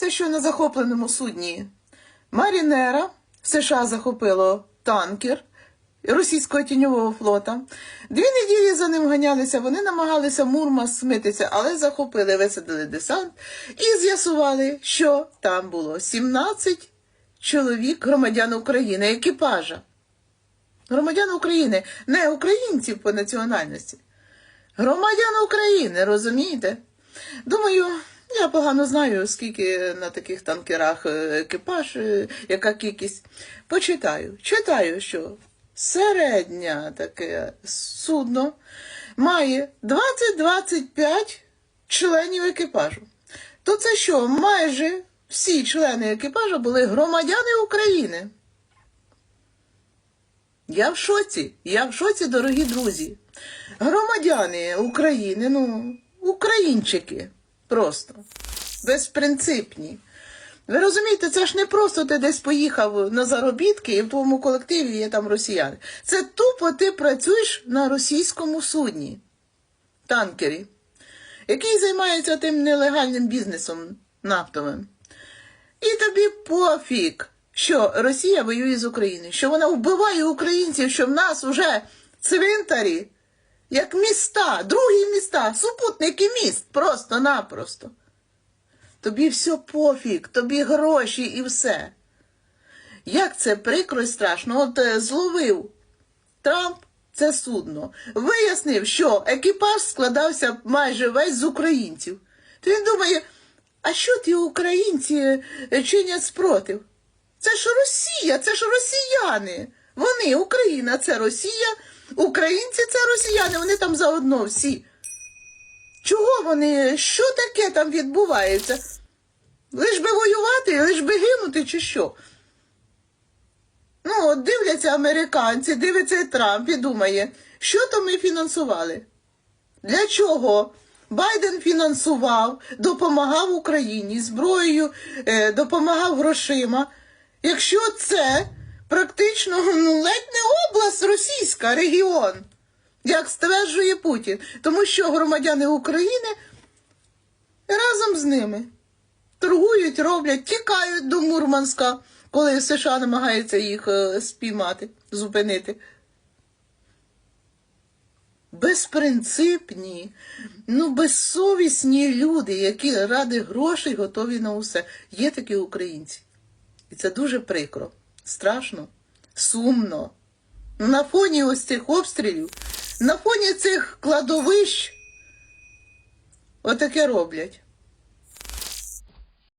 Виявляється, що на захопленому судні Марінера США захопило танкер російського тіньового флота. Дві неділі за ним ганялися, вони намагалися Мурмас смитися, але захопили, висадили десант і з'ясували, що там було 17 чоловік громадян України, екіпажа. Громадян України, не українців по національності. Громадян України, розумієте? Думаю, я погано знаю, скільки на таких танкерах е, екіпаж, е, яка кількість. Почитаю. Читаю, що середнє таке судно має 20-25 членів екіпажу. То це що, майже всі члени екіпажу були громадяни України. Я в шоці, я в шоці, дорогі друзі. Громадяни України, ну, українчики просто, безпринципні. Ви розумієте, це ж не просто ти десь поїхав на заробітки і в твоєму колективі є там росіяни. Це тупо ти працюєш на російському судні, танкері, який займається тим нелегальним бізнесом нафтовим. І тобі пофіг, що Росія воює з Україною, що вона вбиває українців, що в нас уже цвинтарі, як міста, другі міста, супутники міст, просто-напросто. Тобі все пофіг, тобі гроші і все. Як це прикро і страшно. От е, зловив Трамп це судно, вияснив, що екіпаж складався майже весь з українців. То він думає, а що ті українці е, чинять спротив? Це ж Росія, це ж росіяни. Вони, Україна, це Росія, українці це росіяни, вони там заодно всі. Чого вони? Що таке там відбувається? Лиш би воювати, лиш би гинути, чи що? Ну, от дивляться американці, дивиться Трамп і думає, що то ми фінансували? Для чого? Байден фінансував, допомагав Україні зброєю, е, допомагав грошима. Якщо це практично ну, ледь не область регіон, як стверджує Путін, тому що громадяни України разом з ними торгують, роблять, тікають до Мурманська, коли США намагаються їх е, спіймати, зупинити. Безпринципні, ну безсовісні люди, які ради грошей готові на усе. Є такі українці. І це дуже прикро, страшно, сумно. На фоні ось цих обстрілів, на фоні цих кладовищ отаке роблять.